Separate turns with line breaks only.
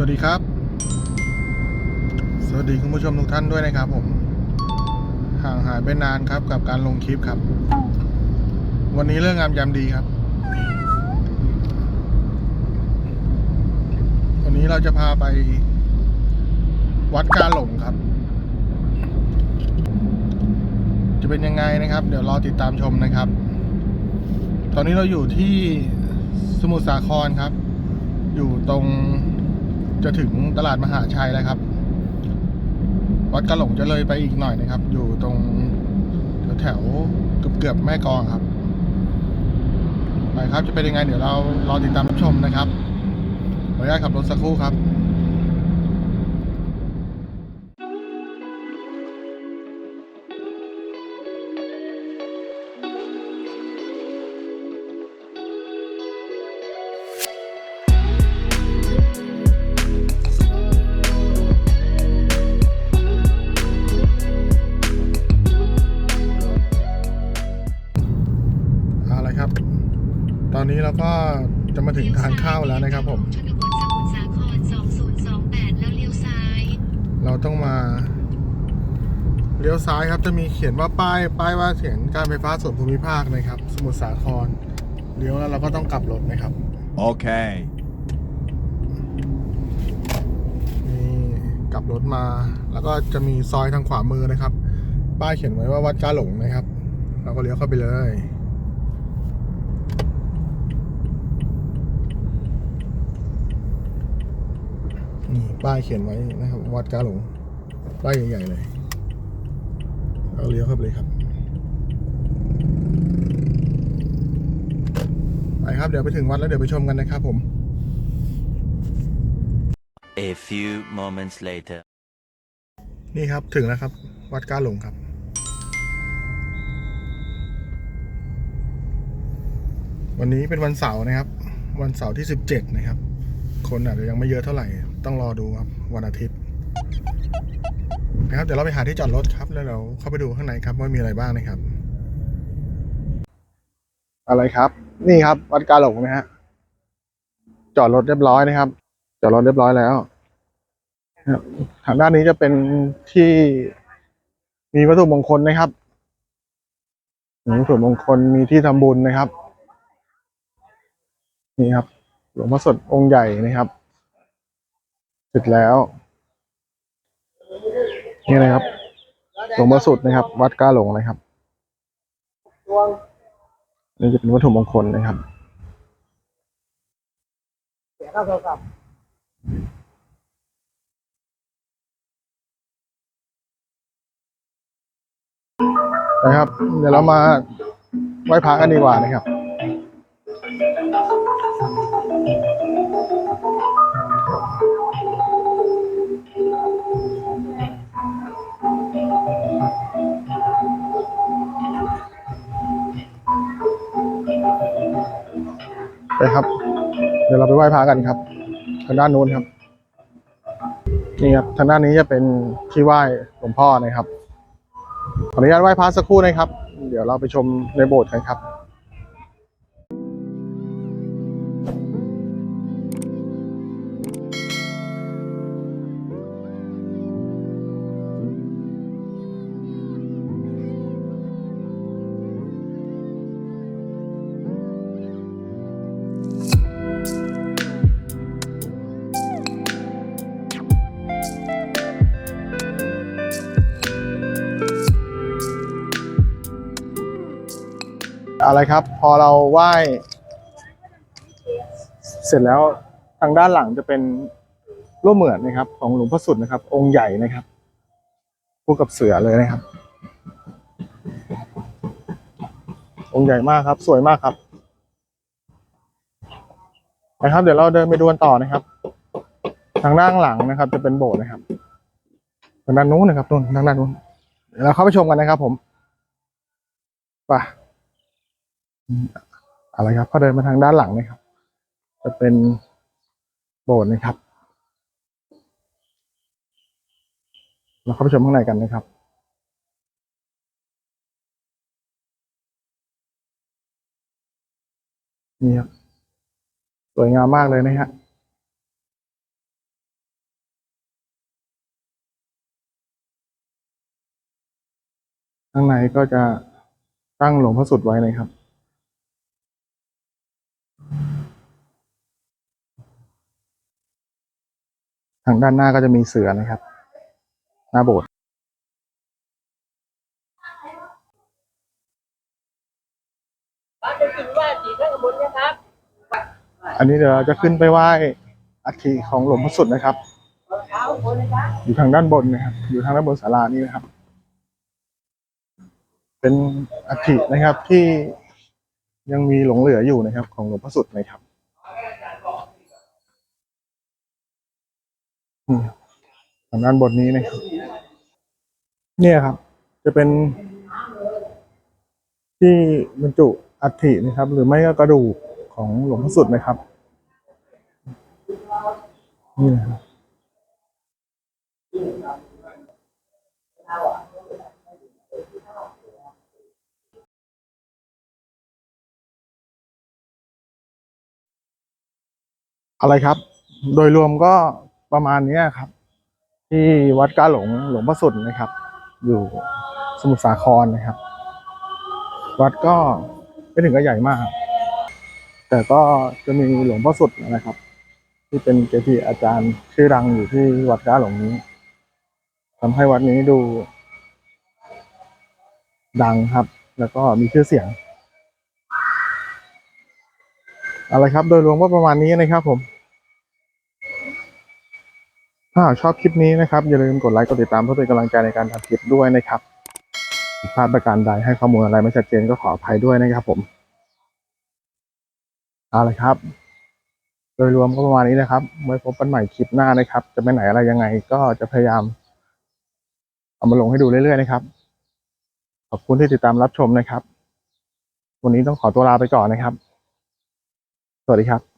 วัสดีครับ สวัสดีคุณผู้ชมทุกท่านด้วยนะครับผม ห่างหายไปนานครับกับการลงคลิปครับ วันนี้เรื่องงามยามดีครับ วันนี้เราจะพาไปวัดกาหลงครับ จะเป็นยังไงนะครับ เดี๋ยวรอติดตามชมนะครับ ตอนนี้เราอยู่ที่สมุทรสาครครับ อยู่ตรง จะถึงตลาดมหาชัยแล้วครับ วัดกระหลงจะเลยไปอีกหน่อยนะครับ อยู่ตรงแถวๆเกือบเกือบๆแม่กองครับ ไปครับจะเป็นยังไงเดี๋ยวเรารอติดตามรับชมนะครับขออนุญาตขับรถสักครู่ครับ อนนี้เราก็จะมาถึงทางเข้าแล้วนะครับผม
ชนบทสมุทรสาคร2028แล้วเลี้ยวซ้าย
เราต้องมาเลี้ยวซ้ายครับจะมีเขียนว่าป้ายป้ายว่าเขียนการไฟฟ้าส่วนภูมิภาคนะครับ สมุทรสาครเลี้ยวแล้วเราก็ต้องกลับรถนะครับ
Okay.
นี่กลับรถมา แล้วก็จะมีซอยทางขวามือนะครับ ป้ายเขียนไว้ว่าวัดกาหลงนะครับ เราก็เลี้ยวเข้าไปเลย นี่ ป้ายเขียนไว้นะครับ วัดกาหลงป้ายใหญ่ๆเลยเราเลี้ยวเข้าไปเลยครับ ไปครับเดี๋ยวไปถึงวัดแล้วเดี๋ยวไปชมกันนะครับผม
A few moments later.
นี่ครับถึงแล้วครับ วัดกาหลงครับวันนี้เป็นวันเสาร์นะครับ วันเสาร์ที่สิบเจ็ดนะครับ คนอาจจะยังไม่เยอะเท่าไหร่ ต้องรอดูครับ วันอาทิตย์นะครับเดี๋ยวเราไปหาที่จอดรถครับ แล้วเราเข้าไปดูข้างในครับว่ามีอะไรบ้างนะครับ อะไรครับ นี่ครับ วัดกาหลงนะฮะจอดรถเรียบร้อยนะครับ จอดรถเรียบร้อยแล้วทางด้านนี้จะเป็นที่มีวัตถุมงคลนะครับมีวัตถุมงคลมีที่ทำบุญนะครับ นี่ครับ หลวงพ่อสดองค์ใหญ่นะครับเสร็จแล้ว นี่นะครับ หลวงพ่อสุดนะครับ วัดก้าหลงนะครับนี่จะเป็นวัตถุมงคลนะครับนะครับ เดี๋ยวเรามาไหว้พระกันดีกว่านะครับ ไปครับ เดี๋ยวเราไปไหว้พระกันครับ ทางด้านนู้นครับ นี่ครับทางด้านนี้จะเป็นที่ไหว้หลวงพ่อนะครับ ขออนุญาตไหว้พระสักครู่นะครับ เดี๋ยวเราไปชมในโบสถ์กันครับ อะไรครับ พอเราไหว้เสร็จแล้วทางด้านหลังจะเป็นรูปเหมือนนะครับ ของหลวงพ่อสุดนะครับ องค์ใหญ่นะครับคู่กับเสือเลยนะครับ องค์ใหญ่มากครับ สวยมากครับ นะครับ เดี๋ยวเราเดินไปดูกันต่อนะครับ ทางด้านหลังนะครับ จะเป็นโบสถ์นะครับทางด้านนู้นนะครับนู้นทางด้านนู้นเดี๋ยวเราเข้าไปชมกันนะครับ ผมไป อะไรครับพอเดินมาทางด้านหลังนะครับ จะเป็นโบสถ์นะครับเราเข้าไปชมข้างในกันนะครับนี่ครับสวยงามมากเลยนะฮะข้างในก็จะตั้งหลวงพระสุดไว้นะครับ ทางด้านหน้าก็จะมีเสือนะครับ หน้าโบสถ์
บ้านจะกินว่าสีข้างบนนะครับ
อันนี้เดี๋ยวเราจะขึ้นไปไหว้อัฐิของหลวงพระสุดนะครับ
เท้าบนนะครับ
อยู่ทางด้านบนนะครับ อยู่ทางด้านบนศาลานี่นะครับ เป็นอัฐินะครับที่ยังมีหลงเหลืออยู่นะครับ ของหลวงพระสุดนะครับ ทางด้านบนนี้นะครับ เนี่ยครับ จะเป็น ที่บรรจุอัฐินะครับ หรือไม่ก็กระดูกของหลวงพระสุดนะครับ นี่นะครับอะไรครับ โดยรวมก็ ประมาณนี้ครับ ที่วัดกาหลงหลวงพระสุดนะครับ อยู่สมุทรสาครนะครับ วัดก็ไม่ถึงกับใหญ่มาก แต่ก็จะมีหลวงพ่อสุดนะครับ ที่เป็นเกจิอาจารย์ชื่อดังอยู่ที่วัดกาหลงนี้ทำให้วัดนี้ดู ดังครับ แล้วก็มีชื่อเสียงอะไรครับ โดยรวมก็ประมาณนี้นะครับผม ถ้าหากชอบคลิปนี้นะครับ อย่าลืมกดไลค์กดติดตามเพื่อเป็นกำลังใจในการทำคลิปด้วยนะครับพลาดประการใดให้ข้อมูลอะไรไม่ชัดเจนก็ขออภัยด้วยนะครับผมเอาละครับ โดยรวมก็ประมาณนี้นะครับไว้พบกันใหม่คลิปหน้านะครับ จะไปไหนอะไรยังไงก็จะพยายามเอามาลงให้ดูเรื่อยๆนะครับ ขอบคุณที่ติดตามรับชมนะครับ วันนี้ต้องขอตัวลาไปก่อนนะครับ สวัสดีครับ